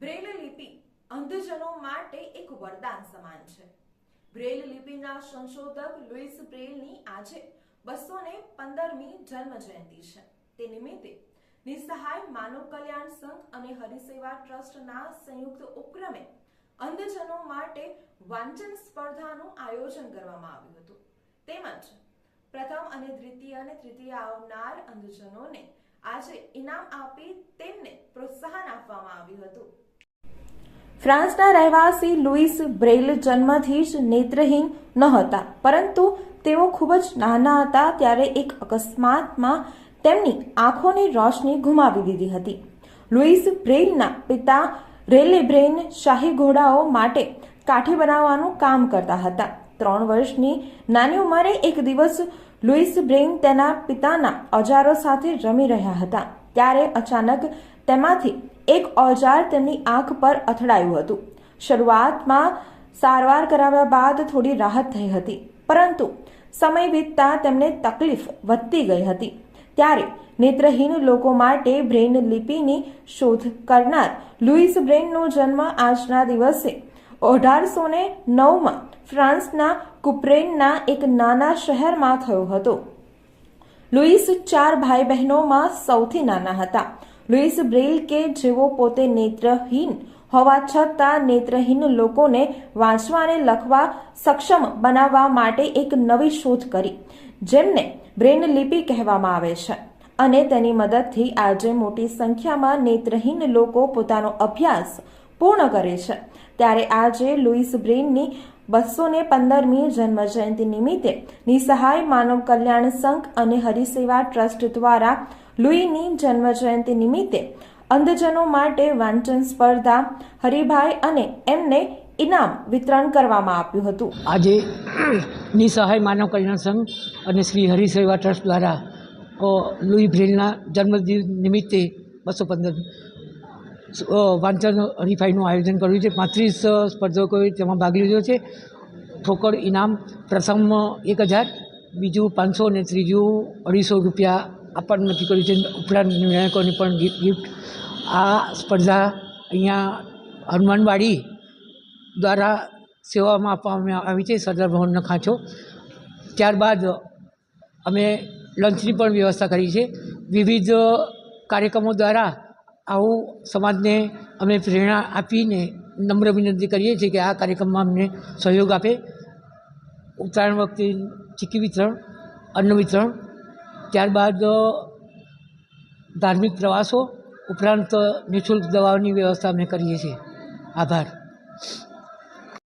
Braille લિપિ અંધજનો માટે એક વરદાન સમાન છે. બ્રેલ લિપિના સંશોધક લુઈસ બ્રેલની આજે બસો ને પંદરમી જન્મ જયંતિ છે. તે નિમિત્તે નિસહાય માનવ કલ્યાણ સંઘ અને હરિસેવા ટ્રસ્ટના સંયુક્ત ઉપક્રમે અંધજનો માટે વાંચન સ્પર્ધાનું આયોજન કરવામાં આવ્યું હતું. તેમજ પ્રથમ અને દ્વિતીય અને તૃતીય આવનાર અંધજનોને આજે ઇનામ આપી તેમને પ્રોત્સાહન આપવામાં આવ્યું હતું. ફ્રાન્સના રહેવાસી લુઈસ બ્રેલ જન્મથી જ નેત્રહીન ન હતા પરંતુ તેઓ ખૂબ જ નાના હતા ત્યારે એક અકસ્માતમાં તેમની આંખોની રોશની ગુમાવી દીધી હતી. લુઈસ બ્રેલના પિતા રેલે બ્રેન શાહી ઘોડાઓ માટે કાઠી બનાવવાનું કામ કરતા હતા. ત્રણ વર્ષની નાની ઉંમરે એક દિવસ લુઈસ બ્રેન તેના પિતાના અજારો સાથે રમી રહ્યા હતા. ત્યારે અચાનક તેમાંથી એક ઓજાર તેમની આંખ પર અથડાયું હતું. શરૂઆતમાં સારવાર કરાવ્યા બાદ થોડી રાહત થઈ હતી, પરંતુ સમય વીતતા તેમને તકલીફ વધતી ગઈ હતી. ત્યારે નેત્રહીન લોકો માટે બ્રેન લિપિની શોધ કરનાર લુઈસ બ્રેનનો જન્મ આજના દિવસે અઢારસો ને નવમાં ફ્રાન્સના કુપ્રેનના એક નાના શહેરમાં થયો હતો. લુઈસ ચાર ભાઈ બહેનોમાં સૌથી નાના હતા. લુઈસ બ્રેલ કે જેઓ પોતે નેત્રહીન હોવા છતાં નેત્રહીન લોકોને વાંચવા અને લખવા સક્ષમ બનાવવા માટે એક નવી શોધ કરી, જેમને બ્રેન લિપિ કહેવામાં આવે છે. અને તેની મદદથી આજે મોટી સંખ્યામાં નેત્રહીન લોકો પોતાનો અભ્યાસ પૂર્ણ કરે છે. ત્યારે આજે લુઈસ બ્રેનની બસો ને પંદરમી જન્મજયંતિ નિમિત્તે નિસહાય માનવ કલ્યાણ સંઘ અને હરિસેવા ટ્રસ્ટ દ્વારા લુઈની જન્મજયંતિ નિમિત્તે અંધજનો માટે વાંચન સ્પર્ધા, હરિભાઈ અને એમને ઇનામ વિતરણ કરવામાં આવ્યું હતું. આજે નિસહાય માનવ કલ્યાણ સંઘ અને શ્રી હરિસેવા ટ્રસ્ટ દ્વારા લુઈ બ્રેલના જન્મદિન નિમિત્તે બસો પંદર વાંચન હરીફાઈનું આયોજન કર્યું છે. પાંત્રીસ સ્પર્ધકોએ તેમાં ભાગ લીધો છે. ઠોકર ઇનામ પ્રથમ એક હજાર, બીજું પાંચસો અને ત્રીજું અઢીસો રૂપિયા આપવાનું નક્કી કર્યું છે. ઉપરાંત નિર્ણાયકોની પણ ગિફ્ટ. આ સ્પર્ધા અહીંયા હનુમાનવાડી દ્વારા સેવામાં આપવામાં આવી છે. સરદાર ભવનનો ખાંચો. ત્યારબાદ અમે લંચની પણ વ્યવસ્થા કરી છે. વિવિધ કાર્યક્રમો દ્વારા આવું સમાજને અમે પ્રેરણા આપીને નમ્ર વિનંતી કરીએ છીએ કે આ કાર્યક્રમમાં અમને સહયોગ આપે. ઉત્તરાયણ વખતે ચીકી વિતરણ, અન્ન વિતરણ, ત્યારબાદ ધાર્મિક પ્રવાસો, ઉપરાંત નિઃશુલ્ક દવાઓની વ્યવસ્થા અમે કરીએ છીએ. આભાર.